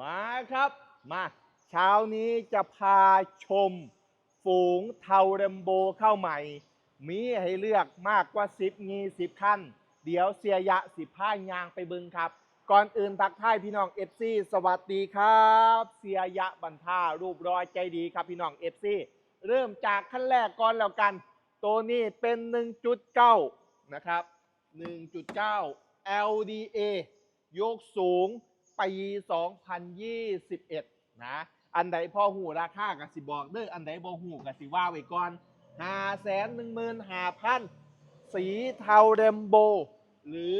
มาครับ มาเช้านี้จะพาชม ฝูงเทาเรมโบเข้าใหม่ มีให้เลือกมากกว่า10งี10ขั้น เดี๋ยวเสียยะสิบผ้ายางไปบึงครับ ก่อนอื่นทักทายพี่น้องเอฟซีสวัสดีครับ เสียยะบันท่ารูปรอยใจดีครับพี่น้องเอฟซีเริ่มจากขั้นแรกก่อนแล้วกัน ตัวนี้เป็น 1.9 นะครับ 1.9 LDA ยกสูง ปี 2021 นะ อันใดพอหูราคากับสิบอกเด้ออันใดบ่หูกับสิว่าไว้ก่อน5 1 1 5 0 0 0สีเทาเรมโบ หรือ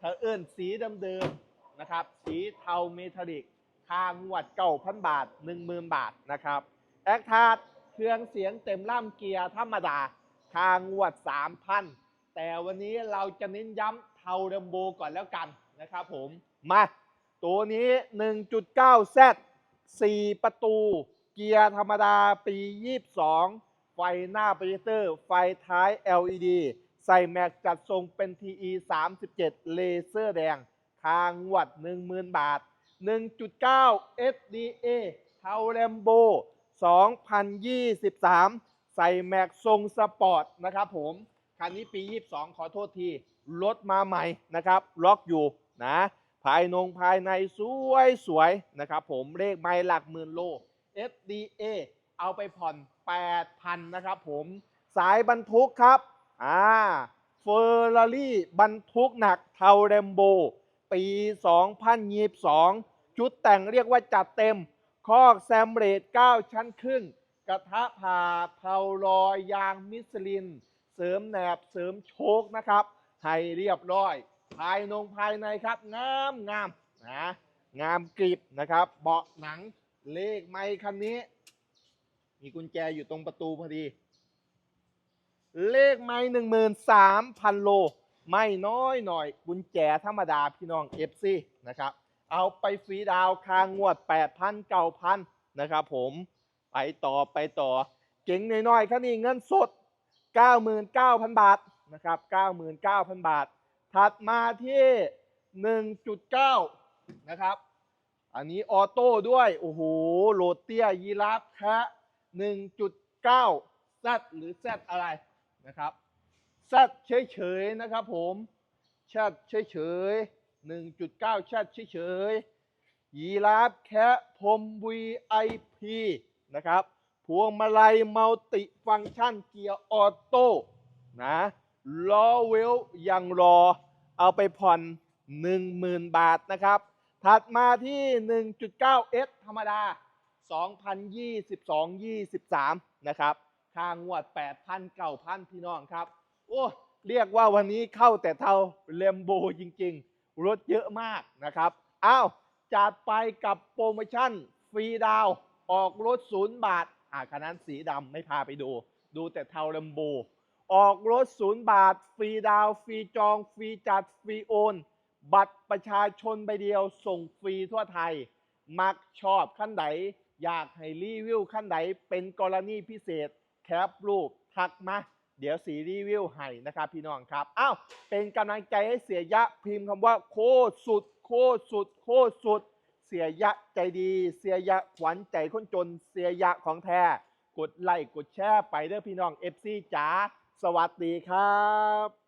ถ้าเอิ้นสีเดิมๆนะครับ สีเทาเมทัลลิกค่างวดเก้าพันบาท10,000บาทนะครับแอคทาร์ดเครื่องเสียงเต็มล่ำเกียร์ธรรมดาค่างวด3,000แต่วันนี้เราจะเน้นย้ำเทาเรมโบก่อนแล้วกันนะครับผม มา ตัวนี้ 1.9 Z 4 ประตู เกียร์ธรรมดาปี 22 ไฟหน้าโปรเจคเตอร์ ไฟท้าย LED ใส่แม็กจัดทรงเป็น TE 37เลเซอร์แดง ทางวัด 10,000 บาท 1.9 SDA เทาแรมโบ 2023 ใส่แม็กทรงสปอร์ตนะครับผม คันนี้ปี 22 ขอโทษที รถมาใหม่นะครับ ล็อกอยู่นะ ภายนงภายในสวยสวยๆนะครับผมเลขไม่หลักหมื่นโล FDA เอาไปผ่อน 8,000 นะครับผมสายบรรทุกครับอ่าเฟอร์รารี่บรรทุกหนักเทาเรมโบ ปี 2022 ชุดแต่งเรียกว่าจัดเต็ม คอกแซมเรด 9 ชั้นครึ่ง กระทะผ่าเผาลอยยางมิสลิน เสริมแหนบเสริมโชคนะครับ ให้เรียบร้อย ภายนงภายในครับ งามงามนะงามกริบนะครับ เบาะหนังเลขไม้คันนี้ มีกุญแจอยู่ตรงประตูพอดี เลขไม้หนึ่งหมื่นสามพันโล ไม่น้อยหน่อยกุญแจธรรมดาพี่น้องเอฟซีนะครับ เอาไปฟรีดาวคางวด8,000 9,000นะครับผมไปต่อไปต่อ เก่งน้อยๆคันนี้เงินสด 99,000 บาทนะครับ 99,000 บาท ถัดมาที่ 1.9 นะครับ อันนี้ออโต้ด้วย โอ้โหโรเตียยีราฟแคะ1.9 Z หรือ Z อะไรนะครับ Z เฉยๆนะครับผมแชทเฉยๆ1.9แชทเฉยๆยีราฟแคะพรม VIP นะครับ พวงมาลัยมัลติฟังก์ชันเกียร์ออโต้นะ ล้อเวลยังรอ เอาไปผ่อน 10,000 บาทนะครับ ถัดมาที่ 1.9S ธรรมดา 2022-23 นะครับค่างวด 8,000 9,000 พี่น้องครับ โอ้ เรียกว่าวันนี้เข้าแต่เท่าเลมโบจริงๆ รถเยอะมากนะครับ อ้าว จัดไปกับโปรโมชั่น ฟรีดาว ออกรถศูนย์บาท อ่าคันนั้นสีดำไม่พาไปดู ดูแต่เทาเลมโบ ออกรถศูนย์บาท ฟรีดาวฟรีจอง ฟรีจัด ฟรีโอน บัตรประชาชนใบเดียวส่งฟรีทั่วไทย มักชอบขั้นใดอยากให้รีวิวขั้นใดเป็นกรณีพิเศษ แคปรูป ทักมา เดี๋ยวสีรีวิวให้นะครับพี่น้องครับ อ้าว เป็นกำลังใจให้เสียยะพิมพ์คำว่าโคตรสุด โคตรสุด โคตรสุด เสียยะใจดี เสียยะขวัญใจคนจน เสียยะของแท้ กดไลค์กดแชร์ไปเด้อพี่น้อง FC จ๋า สวัสดีครับ